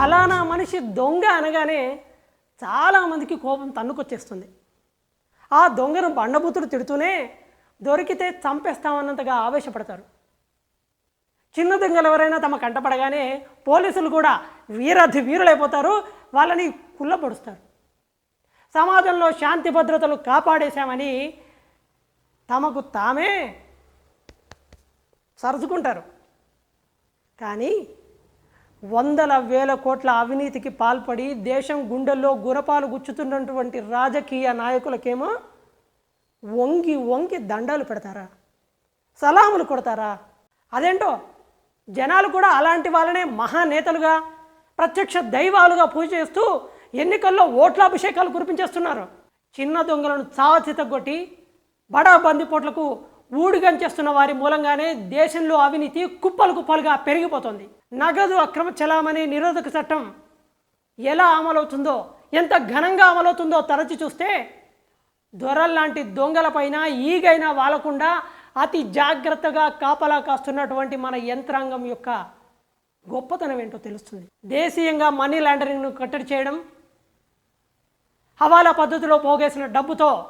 ఫలానా మనిషి దొంగ అనగానే చాలామందికి కోపం తన్నుకొచ్చేస్తుంది. ఆ దొంగను బండబూతులు తిడుతూనే దొరికితే చంపేస్తామన్నంతగా ఆవేశపడతారు. చిన్న దొంగలు ఎవరైనా తమ కంటపడగానే పోలీసులు కూడా వీరధి వీరులైపోతారు వాళ్ళని కుళ్ళపొడుస్తారు సమాజంలో శాంతి భద్రతలు కాపాడేశామని తమకు తామే సరుచుకుంటారు కానీ వందల వేల కోట్ల అవినీతికి పాల్పడి దేశం గుండెల్లో గురపాలు గుచ్చుతున్నటువంటి రాజకీయ నాయకులకేమో వంగి వంగి దండాలు పెడతారా? సలాములు కొడతారా? అదేంటో? జనాలు కూడా అలాంటి వాళ్ళనే మహానేతలుగా ప్రత్యక్ష దైవాలుగా పూజ చేస్తూ ఎన్నికల్లో ఓట్ల అభిషేకాలు కురిపించేస్తున్నారు. చిన్న దొంగలను చావచితగొట్టి బడా బందిపోట్లకు ఊడిగంచేస్తున్న వారి మూలంగానే దేశంలో అవినీతి కుప్పలు కుప్పలుగా పెరిగిపోతుంది. నగదు అక్రమ చలామణి నిరోధక చట్టం ఎలా అమలవుతుందో ఎంత ఘనంగా అమలవుతుందో తరచి చూస్తే దొరల్లాంటి దొంగలపైన ఈగైనా వాలకుండా అతి జాగ్రత్తగా కాపలా కాస్తున్నటువంటి మన యంత్రాంగం యొక్క గొప్పతనం ఏంటో తెలుస్తుంది. దేశీయంగా మనీ లాండరింగ్ను కట్టడి చేయడం హవాలా పద్ధతిలో పోగేసిన డబ్బుతో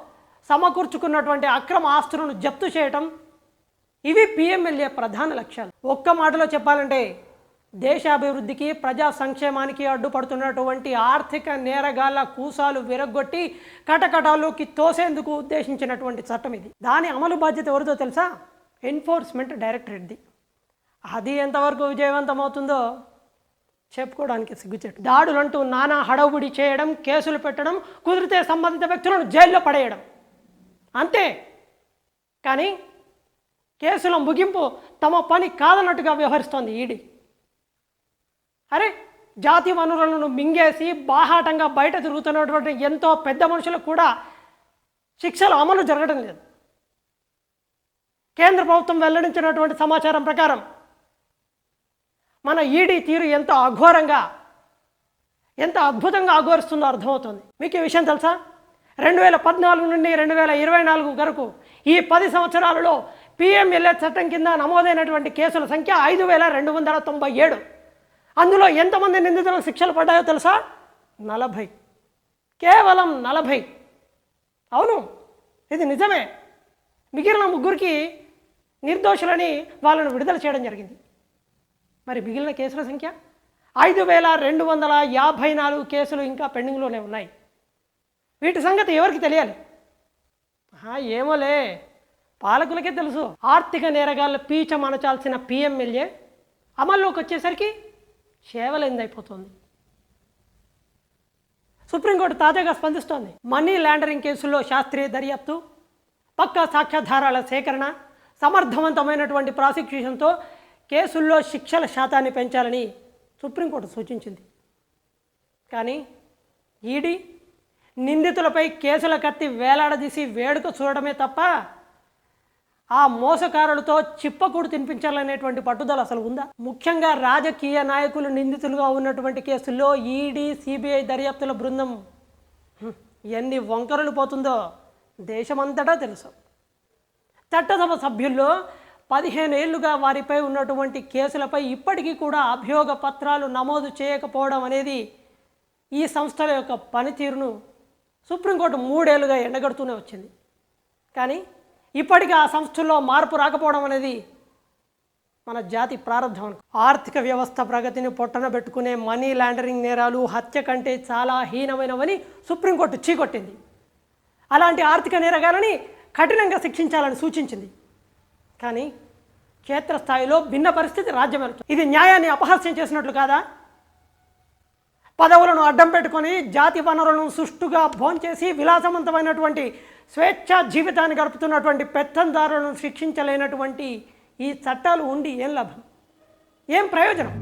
సమకూర్చుకున్నటువంటి అక్రమ ఆస్తులను జప్తు చేయటం ఇవి పిఎంఎల్ఏ ప్రధాన లక్ష్యాలు. ఒక్క మాటలో చెప్పాలంటే దేశాభివృద్ధికి ప్రజా సంక్షేమానికి అడ్డుపడుతున్నటువంటి ఆర్థిక నేరగాళ్ళ కూసాలు విరగ్గొట్టి కటకటాల్లోకి తోసేందుకు ఉద్దేశించినటువంటి చట్టం ఇది. దాని అమలు బాధ్యత ఎవరిదో తెలుసా? ఎన్ఫోర్స్మెంట్ డైరెక్టరేట్ది. అది ఎంతవరకు విజయవంతమవుతుందో చెప్పుకోవడానికి సిగ్గుచెట్టు దాడులంటూ నానా హడవుడి చేయడం కేసులు పెట్టడం కుదిరితే సంబంధిత వ్యక్తులను జైల్లో పడేయడం. అంతే. కానీ కేసుల ముగింపు తమ పని కాదన్నట్టుగా వ్యవహరిస్తోంది ఈడీ. అరే జాతి వనరులను మింగేసి బాహాటంగా బయట తిరుగుతున్నటువంటి ఎంతో పెద్ద మనుషులకు కూడా శిక్షలు అమలు జరగడం లేదు. కేంద్ర ప్రభుత్వం వెల్లడించినటువంటి సమాచారం ప్రకారం మన ఈడీ తీరు ఎంతో అఘోరంగా ఎంత అద్భుతంగా అఘోరిస్తుందో అర్థమవుతుంది. మీకు ఈ విషయం తెలుసా? రెండు వేల పద్నాలుగు నుండి రెండు వేల ఇరవై నాలుగు వరకు ఈ పది సంవత్సరాలలో పిఎంఎల్ఏ చట్టం కింద నమోదైనటువంటి కేసుల సంఖ్య ఐదు వేల రెండు వందల తొంభై ఏడు. అందులో ఎంతమంది నిందితులకు శిక్షలు పడ్డాయో తెలుసా? నలభై. కేవలం నలభై. అవును ఇది నిజమే. మిగిలిన ముగ్గురికి నిర్దోషులని వాళ్ళను విడుదల చేయడం జరిగింది. మరి మిగిలిన కేసుల సంఖ్య? ఐదు వేల రెండు వందల యాభై నాలుగు కేసులు ఇంకా పెండింగ్లోనే ఉన్నాయి. వీటి సంగతి ఎవరికి తెలియాలి? ఏమోలే. పాలకులకే తెలుసు. ఆర్థిక నేరగాళ్ళు పీచ మనచాల్సిన పిఎంఎల్ఏ అమల్లోకి వచ్చేసరికి సేవలైందైపోతుంది సుప్రీంకోర్టు తాజాగా స్పందిస్తోంది. మనీ లాండరింగ్ కేసుల్లో శాస్త్రీయ దర్యాప్తు పక్కా సాక్ష్యాధారాల సేకరణ సమర్థవంతమైనటువంటి ప్రాసిక్యూషన్తో కేసుల్లో శిక్షల శాతాన్ని పెంచాలని సుప్రీంకోర్టు సూచించింది. కానీ ఈడీ నిందితులపై కేసుల కత్తి వేలాడదీసి వేడుక చూడడమే తప్ప ఆ మోసకారులతో చిప్పకూడు తినిపించాలనేటువంటి పట్టుదల అసలు ఉందా? ముఖ్యంగా రాజకీయ నాయకులు నిందితులుగా ఉన్నటువంటి కేసుల్లో ఈడీ సిబిఐ దర్యాప్తుల బృందం ఎన్ని వంకరలు పోతుందో దేశమంతటా తెలుసు. చట్టసభ సభ్యుల్లో పదిహేను ఏళ్ళుగా వారిపై ఉన్నటువంటి కేసులపై ఇప్పటికీ కూడా అభియోగ పత్రాలు నమోదు చేయకపోవడం అనేది ఈ సంస్థల యొక్క పనితీరును సుప్రీంకోర్టు మూడేళ్ళుగా ఎండగడుతూనే వచ్చింది. కానీ ఇప్పటికీ ఆ సంస్థల్లో మార్పు రాకపోవడం అనేది మన జాతి ప్రారంభం ఆర్థిక వ్యవస్థ ప్రగతిని పొట్టన పెట్టుకునే మనీ లాండరింగ్ నేరాలు హత్య కంటే చాలా హీనమైనవని సుప్రీంకోర్టు చీకొట్టింది. అలాంటి ఆర్థిక నేరగాలని కఠినంగా శిక్షించాలని సూచించింది. కానీ క్షేత్రస్థాయిలో భిన్న పరిస్థితి రాజ్యమేలుతుంది ఇది న్యాయాన్ని అపహాస్యం చేసినట్లు కాదా? పదవులను అడ్డం పెట్టుకొని జాతి వనరులను సుష్టుగా భోంచేసి విలాసవంతమైనటువంటి స్వేచ్ఛ జీవితాన్ని గడుపుతున్నటువంటి పెత్తందారులను శిక్షించలేనటువంటి ఈ చట్టాలు ఉండి ఏం లాభం? ఏం ప్రయోజనం?